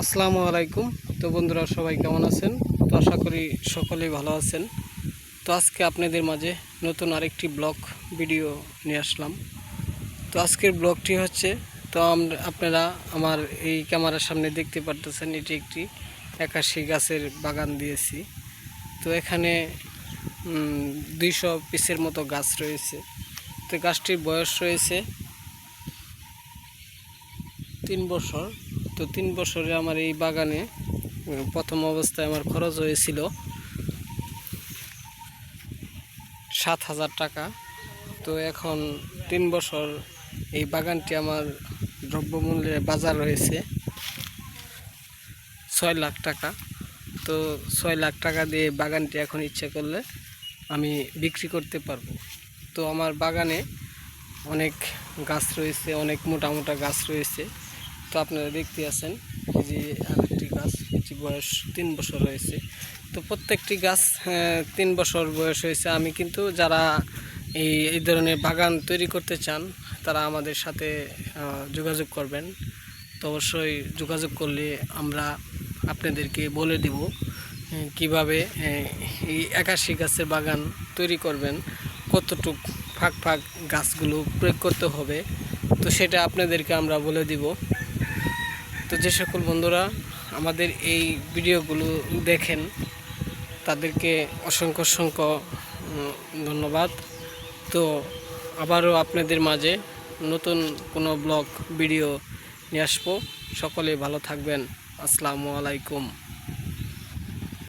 আসসালামু আলাইকুম। তো বন্ধুরা, সবাই কেমন আছেন? তো আশা করি সকলেই ভালো আছেন। তো আজকে আপনাদের মাঝে নতুন আরেকটি ব্লগ ভিডিও নিয়ে আসলাম। তো আজকের ব্লগটি হচ্ছে, তো আপনারা আমার এই ক্যামেরার সামনে দেখতে পারতেছেন, এটি একটি একাশি গাছের বাগান দিয়েছি। তো এখানে দুইশো পিসের মতো গাছ রয়েছে। তো গাছটির বয়স রয়েছে তিন বছর। তো তিন বছরে আমার এই বাগানে প্রথম অবস্থায় আমার খরচ হয়েছিল সাত হাজার টাকা। তো এখন তিন বছর এই বাগানটি আমার দ্রব্যমূল্যে বাজার রয়েছে ছয় লাখ টাকা। তো ছয় লাখ টাকা দিয়ে বাগানটি এখন ইচ্ছে করলে আমি বিক্রি করতে পারব। তো আমার বাগানে অনেক গাছ রয়েছে, অনেক মোটা মোটা গাছ রয়েছে। তো আপনারা দেখতে আছেন যে আরেকটি গাছ এটি বয়স তিন বছর হয়েছে। তো প্রত্যেকটি গাছ তিন বছর বয়স হয়েছে। আমি কিন্তু যারা এই এই ধরনের বাগান তৈরি করতে চান, তারা আমাদের সাথে যোগাযোগ করবেন। তো অবশ্যই যোগাযোগ করলে আমরা আপনাদেরকে বলে দিব কীভাবে এই একাশি গাছের বাগান তৈরি করবেন, কতটুক ফাঁক ফাঁক গাছগুলো প্রয়োগ করতে হবে। তো সেটা আপনাদেরকে আমরা বলে দিব। তো যে সকল বন্ধুরা আমাদের এই ভিডিওগুলো দেখেন, তাদেরকে অসংখ্য অসংখ্য ধন্যবাদ। তো আবারও আপনাদের মাঝে নতুন কোনো ব্লগ, ভিডিও নিয়ে আসব। সকলে ভালো থাকবেন। আসসালামু আলাইকুম।